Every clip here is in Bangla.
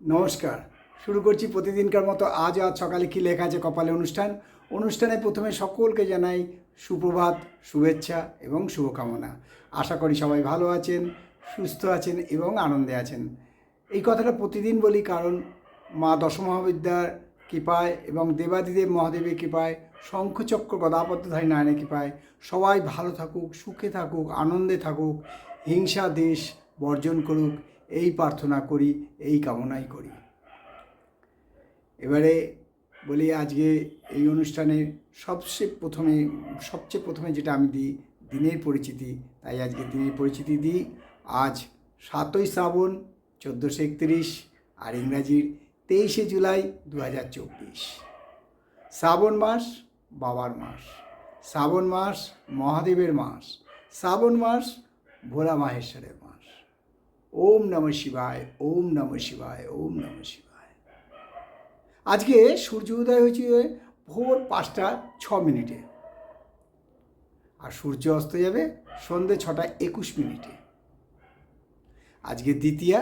নমস্কার। শুরু করছি প্রতিদিনকার মতো আজ আজ সকালে কী লেখা আছে কপালে অনুষ্ঠান? অনুষ্ঠানে প্রথমে সকলকে জানাই সুপ্রভাত, শুভেচ্ছা এবং শুভকামনা। আশা করি সবাই ভালো আছেন, সুস্থ আছেন এবং আনন্দে আছেন। এই কথাটা প্রতিদিন বলি কারণ মা দশমহাবিদ্যার কৃপায় এবং দেবাদিদেব মহাদেবের কৃপায়, শঙ্খচক্র গদাপদ্মধারী নারায়ণের কৃপায় সবাই ভালো থাকুক, সুখে থাকুক, আনন্দে থাকুক, হিংসা, দেশ বর্জন করুক। এই প্রার্থনা করি, এই কামনাই করি। এবারে বলি আজকে এই অনুষ্ঠানের সবচেয়ে প্রথমে সবচেয়ে প্রথমে যেটা আমি দিই, দিনের পরিচিতি, তাই আজকে দিনের পরিচিতি দিই। আজ সাতই শ্রাবণ চোদ্দোশো একত্রিশ আর ইংরাজির তেইশে জুলাই দু হাজার চব্বিশ। শ্রাবণ মাস বাবার মাস, শ্রাবণ মাস মহাদেবের মাস, শ্রাবণ মাস ভোলা মাহেশ্বরের মাস। ওম নম শিবায়, ওম নম শিবায়, ওম নম শিবায়। আজকে সূর্য উদয় হয়েছে ভোর পাঁচটা ছ মিনিটে। আর সূর্য অস্ত যাবে সন্ধে ছটা একুশ মিনিটে। আজকে দ্বিতীয়া,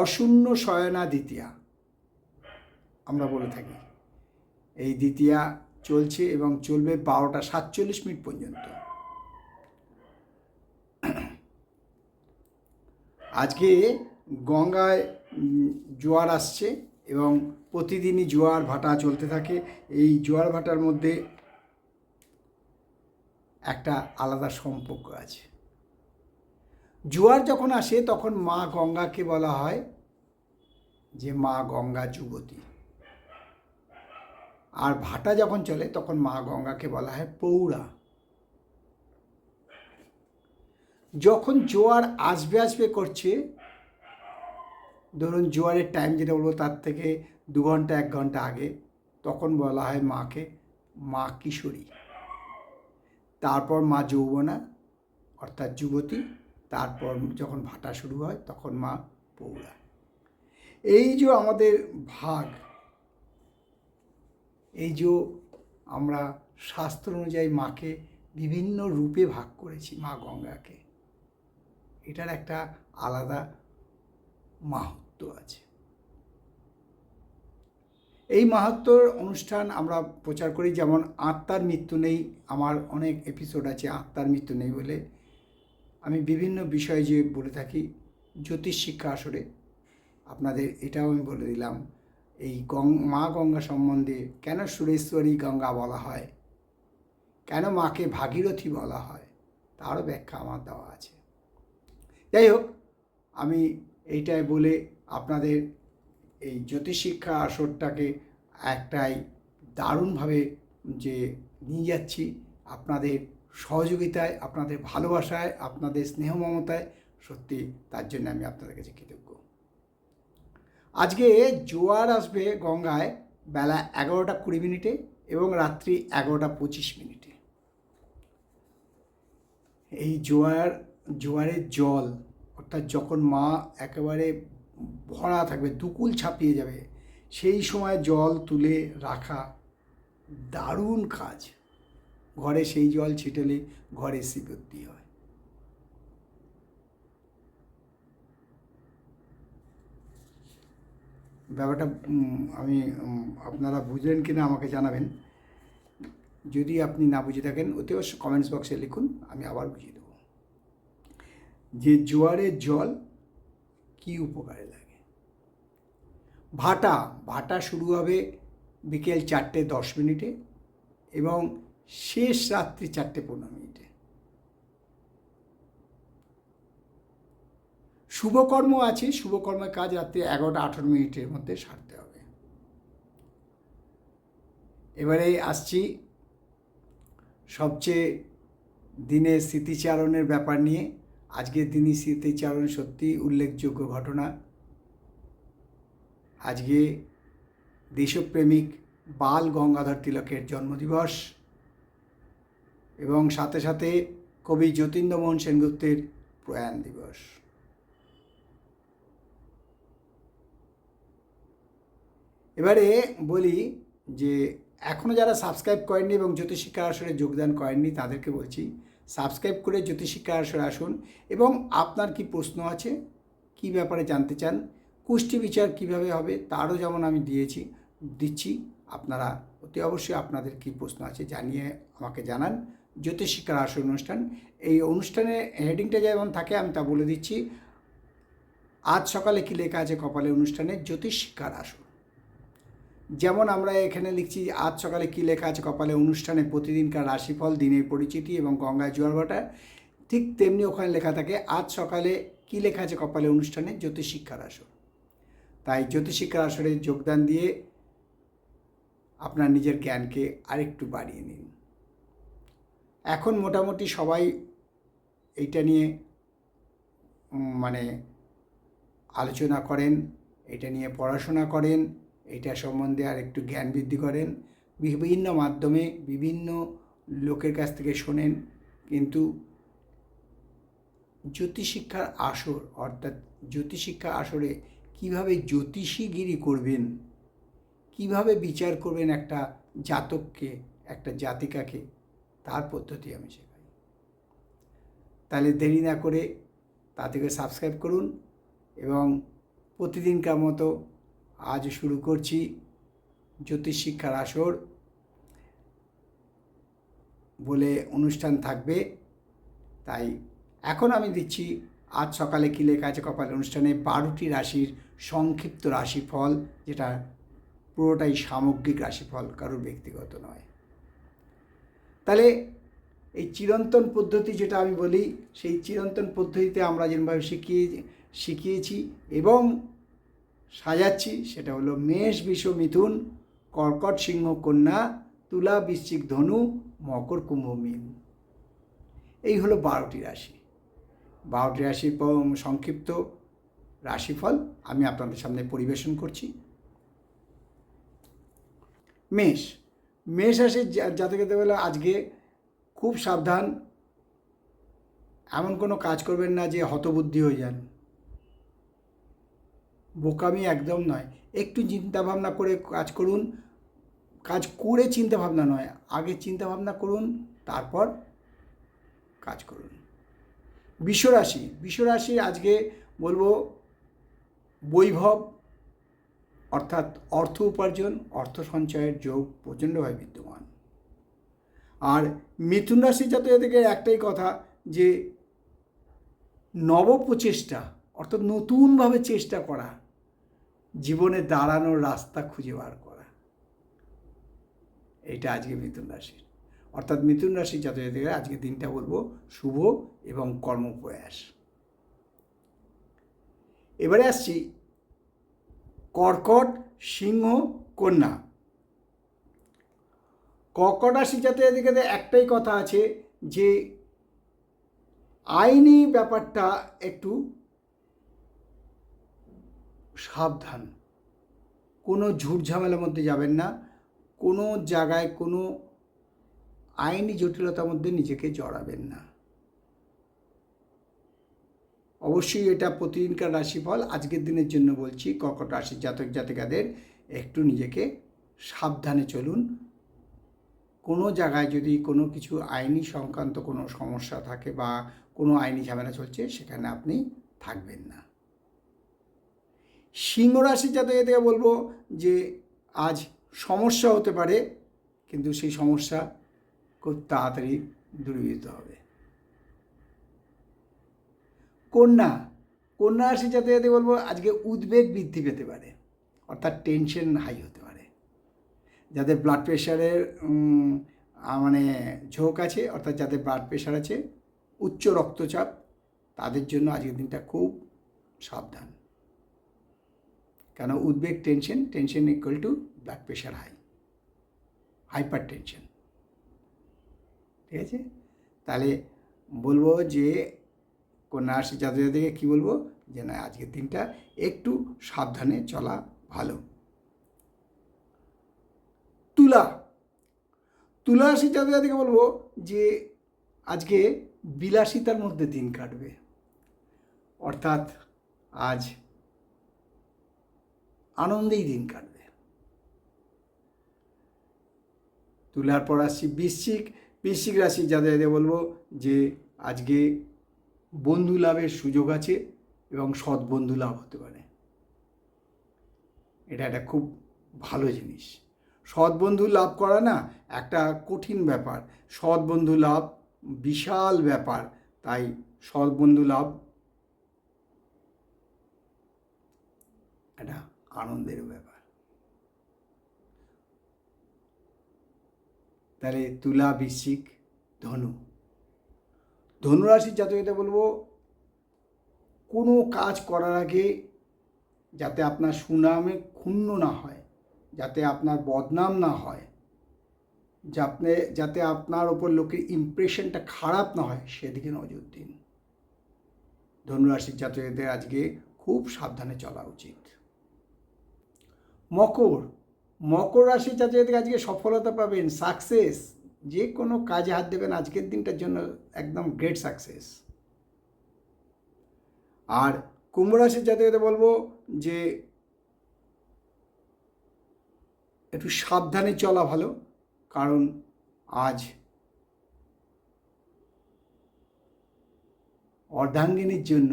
অশূন্য শয়না দ্বিতীয়া। আমরা বলে থাকি, এই দ্বিতীয়া চলছে এবং চলবে বারোটা সাতচল্লিশ মিনিট পর্যন্ত। আজকে গঙ্গায় জোয়ার আসছে এবং প্রতিদিনই জোয়ার ভাটা চলতে থাকে। এই জোয়ার ভাটার মধ্যে একটা আলাদা সম্পর্ক আছে। জোয়ার যখন আসে তখন মা গঙ্গাকে বলা হয় যে মা গঙ্গা যুবতী আর ভাটা যখন চলে তখন মা গঙ্গাকে বলা হয় পৌরা। যখন জোয়ার আসবে আসবে করছে, ধরুন জোয়ারের টাইম যেটা বলব তার থেকে দু ঘণ্টা, এক ঘণ্টা আগে, তখন বলা হয় মাকে, মা কিশোরী। তারপর মা যৌবনা, অর্থাৎ যুবতী, তারপর যখন ভাটা শুরু হয়, তখন মা পৌরা। এই যে আমাদের ভাগ, এই যে আমরা শাস্ত্র অনুযায়ী মাকে বিভিন্ন রূপে ভাগ করেছি, মা গঙ্গাকে। এটার একটা আলাদা মাহাত্ম আছে। এই মাহাত্মর অনুষ্ঠান আমরা প্রচার করি, যেমন আত্মার মৃত্যু নেই, আমার অনেক এপিসোড আছে আত্মার মৃত্যু নেই বলে। আমি বিভিন্ন বিষয়ে যে বলে থাকি, জ্যোতিষ শিক্ষা আসরে আপনাদের এটাও আমি বলে দিলাম, এই গং, মা গঙ্গা সম্বন্ধে কেন সুরেশ্বরী গঙ্গা বলা হয়? কেন মাকে ভাগীরথী বলা হয়? তারও ব্যাখ্যা আমার দেওয়া আছে। যাই হোক, আমি এইটাই বলে আপনাদের এই জ্যোতিষশিক্ষা আসরটাকে একটাই দারুণভাবে যে নিয়ে যাচ্ছি আপনাদের সহযোগিতায়, আপনাদের ভালোবাসায়, আপনাদের স্নেহ মমতায় সত্যি তার জন্য আমি আপনাদের কাছে কৃতজ্ঞ। আজকে জোয়ার আসবে গঙ্গায় বেলা এগারোটা কুড়ি মিনিটে এবং রাত্রি এগারোটা পঁচিশ মিনিটে। এই জোয়ার, জোয়ারের জল অর্থাৎ যখন মা একেবারে ভরা থাকবে, দুকুল ছাপিয়ে যাবে, সেই সময় জল তুলে রাখা দারুণ কাজ। ঘরে সেই জল ছিটলে ঘরে শিবদ্ধি হয়। ব্যাপারটা আমি আপনারা বুঝলেন কি না আমাকে জানাবেন। যদি আপনি না বুঝে থাকেন, অতি অবশ্যই কমেন্টস বক্সে লিখুন, আমি আবার বুঝিয়ে যে জোয়ারের জল কি উপকারে লাগে? ভাটা ভাটা শুরু হবে বিকেল চারটে দশ মিনিটে এবং শেষ রাত্রি চারটে পনেরো মিনিটে। শুভকর্ম আছে, শুভকর্মের কাজ রাত্রি এগারোটা আঠেরো মিনিটের মধ্যে সারতে হবে। এবারে আসছি সবচেয়ে দিনের স্মৃতিচারণের ব্যাপার নিয়ে। আজকের দিনই স্মৃতিচারণ সত্যি উল্লেখযোগ্য ঘটনা। আজকে দেশপ্রেমিক বাল গঙ্গাধর তিলকের জন্মদিবস এবং সাথে সাথে কবি যতীন্দ্রমোহন সেনগুপ্তের প্রয়াণ দিবস। এবারে বলি যে এখনও যারা সাবস্ক্রাইব করেননি এবং জ্যোতিষিক্ষা আসরে যোগদান করেননি তাদেরকে বলছি সাবস্ক্রাইব করে জ্যোতিষিক্ষা আসরে আসুন এবং আপনার কি প্রশ্ন আছে, কি ব্যাপারে জানতে চান, কুষ্টি বিচার কীভাবে হবে তারও যেমন আমি দিয়েছি, দিচ্ছি, আপনারা অতি অবশ্যই আপনাদের কী প্রশ্ন আছে জানিয়ে আমাকে জানান। জ্যোতিষিক্ষার আসল অনুষ্ঠান, এই অনুষ্ঠানে হেডিংটা যেমন থাকে আমি তা বলে দিচ্ছি। আজ সকালে কী লেখা আছে কপালে অনুষ্ঠানে জ্যোতিষিক্ষার আসর যেমন আমরা এখানে লিখছি আজ সকালে কী লেখা আছে কপালে অনুষ্ঠানে প্রতিদিনকার রাশিফল, দিনের পরিচিতি এবং গঙ্গায় জোয়ার ভাটা। ঠিক তেমনি ওখানে লেখা থাকে, আজ সকালে কী লেখা আছে কপালে অনুষ্ঠানে? জ্যোতিষিক্ষার আসর তাই জ্যোতিষিক্ষার আসরে যোগদান দিয়ে আপনার নিজের জ্ঞানকে আরেকটু বাড়িয়ে নিন। এখন মোটামুটি সবাই এইটা নিয়ে মানে আলোচনা করেন, এটা নিয়ে পড়াশোনা করেন এটা সম্বন্ধে আর একটু জ্ঞান বৃদ্ধি করেন। বিভিন্ন মাধ্যমে বিভিন্ন লোকের কাছ থেকে শোনেন। কিন্তু জ্যোতিষিক্ষার আসর, অর্থাৎ জ্যোতিষিক্ষা আসরে কীভাবে জ্যোতিষীগিরি করবেন, কীভাবে বিচার করবেন একটা জাতককে, একটা জাতিকাকে, তার পদ্ধতি আমি শেখাই। তাহলে দেরি না করে তা থেকে সাবস্ক্রাইব করুন এবং প্রতিদিনকার মতো আজ শুরু করছি জ্যোতিষ শিক্ষার আসর বলে অনুষ্ঠান থাকবে। তাই এখন আমি দিচ্ছি, আজ সকালে কী লেখা আছে কপাল অনুষ্ঠানে? বারোটি রাশির সংক্ষিপ্ত রাশিফল, যেটা পুরোটাই সামগ্রিক রাশিফল, কারোর ব্যক্তিগত নয়। তাহলে এই চিরন্তন পদ্ধতি যেটা আমি বলি, সেই চিরন্তন পদ্ধতিতে আমরা যেভাবে শিখিয়ে শিখিয়েছি এবং সাজাচ্ছি, সেটা হলো মেষ বিষ মিথুন, কর্কট সিংহ, কন্যা, তুলা, বৃশ্চিক ধনু, মকর, কুম্ভ, মীন। এই হলো বারোটি রাশি। বারোটি রাশির প- সংক্ষিপ্ত রাশিফল আমি আপনাদের সামনে পরিবেশন করছি। মেষ। মেষ রাশির জা- জাতকের বেলা আজকে খুব সাবধান। এমন কোনো কাজ করবেন না যে হতবুদ্ধি হয়ে যান। বোকামি একদম নয়। একটু চিন্তা ভাবনা করে কাজ করুন। কাজ করে চিন্তা ভাবনা নয়, আগে চিন্তা ভাবনা করুন, তারপর কাজ করুন। বিশ্বরাশি বিশ্বরাশি আজকে বলব বৈভব অর্থাৎ অর্থ উপার্জন, অর্থ সঞ্চয়ের যোগ প্রচণ্ডভাবে বিদ্যমান। আর মিথুন রাশি থেকে একটাই কথা যে নবপ্রচেষ্টা অর্থাৎ নতুনভাবে চেষ্টা করা জীবনে দাঁড়ানোর রাস্তা খুঁজে বার করা। এইটা আজকে মিথুন রাশির। অর্থাৎ মিথুন রাশির জাতীয় থেকে আজকে দিনটা বলব শুভ এবং কর্মপ্রয়াস। এবারে আসছি কর্কট সিংহ কন্যা। কর্কট রাশি দিকে একটাই কথা আছে যে আইনি ব্যাপারটা একটু সাবধান। কোনো ঝুট ঝামেলার মধ্যে যাবেন না। কোনো জায়গায় কোনো আইনি জটিলতার মধ্যে নিজেকে জড়াবেন না। অবশ্যই এটা প্রতিদিনকার রাশিফল। আজকের দিনের জন্য বলছি, কর্কট রাশির জাতক জাতিকাদের একটু নিজেকে সাবধানে চলুন। কোনো জায়গায় যদি কোনো কিছু আইনি সংক্রান্ত কোনো সমস্যা থাকে বা কোনো আইনি ঝামেলা চলছে, সেখানে আপনি থাকবেন না। সিংহ রাশি জাতক বলব যে আজ সমস্যা হতে পারে, কিন্তু সেই সমস্যা খুব তাড়াতাড়ি দূরীভূত হবে। কন্যা কন্যা রাশি যাতে বলব আজকে উদ্বেগ বৃদ্ধি পেতে পারে, অর্থাৎ টেনশন হাই হতে পারে। যাদের ব্লাড প্রেশারের মানে ঝোঁক আছে, অর্থাৎ যাদের ব্লাড প্রেশার আছে, উচ্চ রক্তচাপ, তাদের জন্য আজকের দিনটা খুব সাবধান। কেন উদ্বেগ tension tension equal to blood pressure high hyper tension ঠিক আছে? তাহলে বলব যে কন্যা রাশি জাতিকে কী বলব? যে না, আজকের দিনটা একটু সাবধানে চলা ভালো। তুলা। তুলা রাশি জাতিকে বলব যে আজকে বিলাসিতার মধ্যে দিন কাটবে। অর্থাৎ আজ আনন্দেই দিন কাটবে। তুলার পর আসছি বৃশ্চিক। বৃশ্চিক রাশি যাদের বলব যে আজকে বন্ধু লাভের সুযোগ আছে এবং সৎ বন্ধু লাভ হতে পারে। এটা একটা খুব ভালো জিনিস। সৎ বন্ধু লাভ করা না একটা কঠিন ব্যাপার। সৎ বন্ধু লাভ বিশাল ব্যাপার। তাই সৎ বন্ধু লাভ একটা আনন্দের ব্যাপার। তাহলে তুলা বৃশ্চিক ধনু। ধনুরাশির জাতকতে বলব, কোনো কাজ করার আগে যাতে আপনার সুনামে ক্ষুণ্ণ না হয়, যাতে আপনার বদনাম না হয়, যাতে যাতে আপনার ওপর লোকের ইমপ্রেশনটা খারাপ না হয়, সেদিকে নজর দিন। ধনুরাশির জাতকদের আজকে খুব সাবধানে চলা উচিত। মকর। মকর রাশির জাতকদের আজকে সফলতা পাবেন সাকসেস যে কোনো কাজে হাত দেবেন, আজকের দিনটার জন্য একদম গ্রেট সাকসেস আর কুম্ভ রাশির জাতকদের বলব যে, একটু সাবধানে চলা ভালো, কারণ আজ অর্ধাঙ্গিনীর জন্য,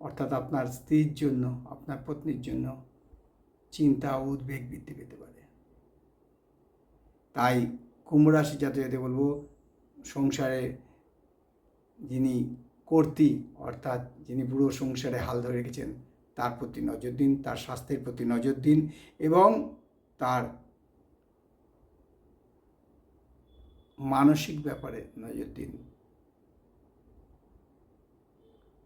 অর্থাৎ আপনার স্ত্রীর জন্য, আপনার পত্নীর জন্য চিন্তা ও উদ্বেগ বৃদ্ধি পেতে পারে। তাই কুম্ভ রাশি জাতকদের বলব, সংসারে যিনি কর্তী, অর্থাৎ যিনি পুরো সংসারে হাল ধরে রেখেছেন, তার প্রতি নজর দিন, তার স্বাস্থ্যের প্রতি নজর দিন এবং তার মানসিক ব্যাপারে নজর দিন।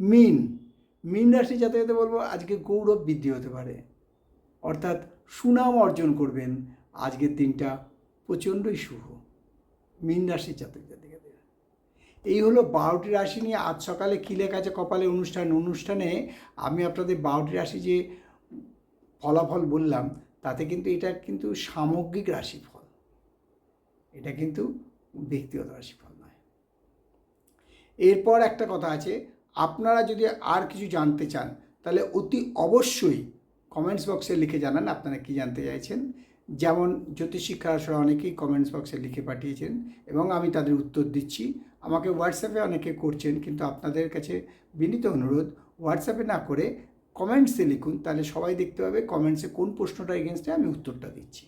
মিন মিন রাশি জাতকতে বলব, আজকে গৌরব বৃদ্ধি হতে পারে। অর্থাৎ সুনাম অর্জন করবেন। আজকের দিনটা প্রচণ্ডই শুভ। মিন রাশির জাতক জাতিকাদের এই হলো বারোটি রাশি নিয়ে আজ সকালে খিলে কাছে কপালে অনুষ্ঠান। অনুষ্ঠানে আমি আপনাদের বারোটি রাশি যে ফলাফল বললাম, তাতে কিন্তু এটা কিন্তু সামগ্রিক রাশিফল। এটা কিন্তু ব্যক্তিগত রাশিফল নয়। এরপর একটা কথা আছে, আপনারা যদি আর কিছু জানতে চান, তাহলে অতি অবশ্যই কমেন্টস বক্সে লিখে জানান আপনারা কি জানতে চাইছেন। যেমন জ্যোতিষিক্ষা আসলে অনেকেই কমেন্টস বক্সে লিখে পাঠিয়েছেন এবং আমি তাদের উত্তর দিচ্ছি। আমাকে হোয়াটসঅ্যাপে অনেকে করছেন কিন্তু আপনাদের কাছে বিনীত অনুরোধ হোয়াটসঅ্যাপে না করে কমেন্টসে লিখুন, তাহলে সবাই দেখতে পাবে কমেন্টসে কোন প্রশ্নটা এগেনস্টে আমি উত্তরটা দিচ্ছি।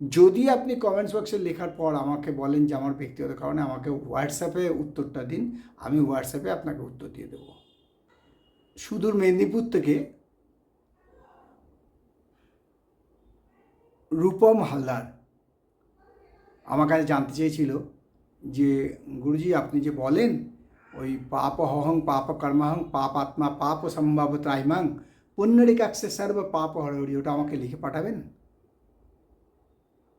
যদি আপনি কমেন্টস বক্সে লেখার পর আমাকে বলেন যে আমার ব্যক্তিগত কারণে আমাকে হোয়াটসঅ্যাপে উত্তরটা দিন, আমি হোয়াটসঅ্যাপে আপনাকে উত্তর দিয়ে দেবো। সুদূর মেদিনীপুর থেকে রূপম হালদার আমার কাছে জানতে চেয়েছিল যে, গুরুজি, আপনি যে বলেন, ওই পাপ হহং পাপ কর্মাহং, পাপ আত্মা, পাপ সম্ভাব ত্রাইমাং পুণ্যরিকাক্ষে সর্ব পাপ হরহরি ওটা আমাকে লিখে পাঠাবেন?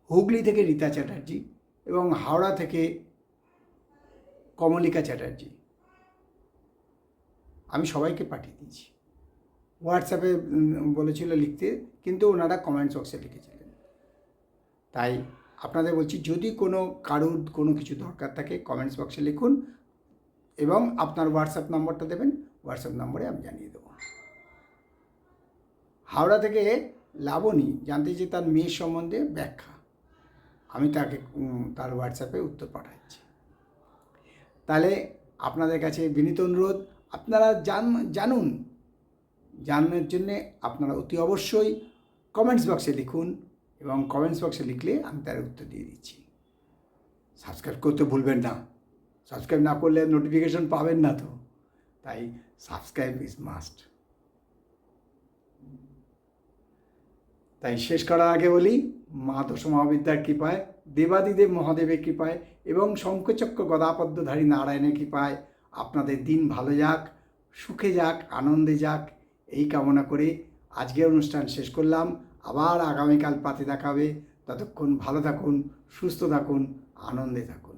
হুগলি থেকে রীতা চ্যাটার্জি এবং হাওড়া থেকে কমলিকা চ্যাটার্জি। আমি সবাইকে পাঠিয়ে দিয়েছি। হোয়াটসঅ্যাপে বলেছিল লিখতে, কিন্তু ওনারা কমেন্টস বক্সে লিখেছিলেন। তাই আপনাদের বলছি, যদি কোনো কারুর কোনো কিছু দরকার থাকে কমেন্টস বক্সে লিখুন এবং আপনার হোয়াটসঅ্যাপ নম্বরটা দেবেন হোয়াটসঅ্যাপ নম্বরে আমি জানিয়ে দেবো। হাওড়া থেকে লাবণী, জানতে চেয়ে তার মেয়ের সম্বন্ধে ব্যাখ্যা। আমি তাকে তার হোয়াটসঅ্যাপে উত্তর পাঠাচ্ছি। তাহলে আপনাদের কাছে বিনীত অনুরোধ আপনারা জান, জানুন। জানার জন্যে আপনারা অতি অবশ্যই কমেন্টস বক্সে লিখুন এবং কমেন্টস বক্সে লিখলে আমি তার উত্তর দিয়ে দিচ্ছি। সাবস্ক্রাইব করতে ভুলবেন না। সাবস্ক্রাইব না করলে নোটিফিকেশন পাবেন না তো। তাই সাবস্ক্রাইব ইজ মাস্ট তাই শেষ করার আগে বলি, মা দশ মহাবিদ্যার কৃপায়, দেবাদিদেব মহাদেবের কৃপায় এবং শঙ্কচক্র গদাপদ্মধারী নারায়ণের কৃপায় আপনাদের দিন ভালো যাক, সুখে যাক, আনন্দে যাক। এই কামনা করে আজকের অনুষ্ঠান শেষ করলাম। আবার আগামীকাল পাতে দেখাবে ততক্ষণ ভালো থাকুন, সুস্থ থাকুন, আনন্দে থাকুন।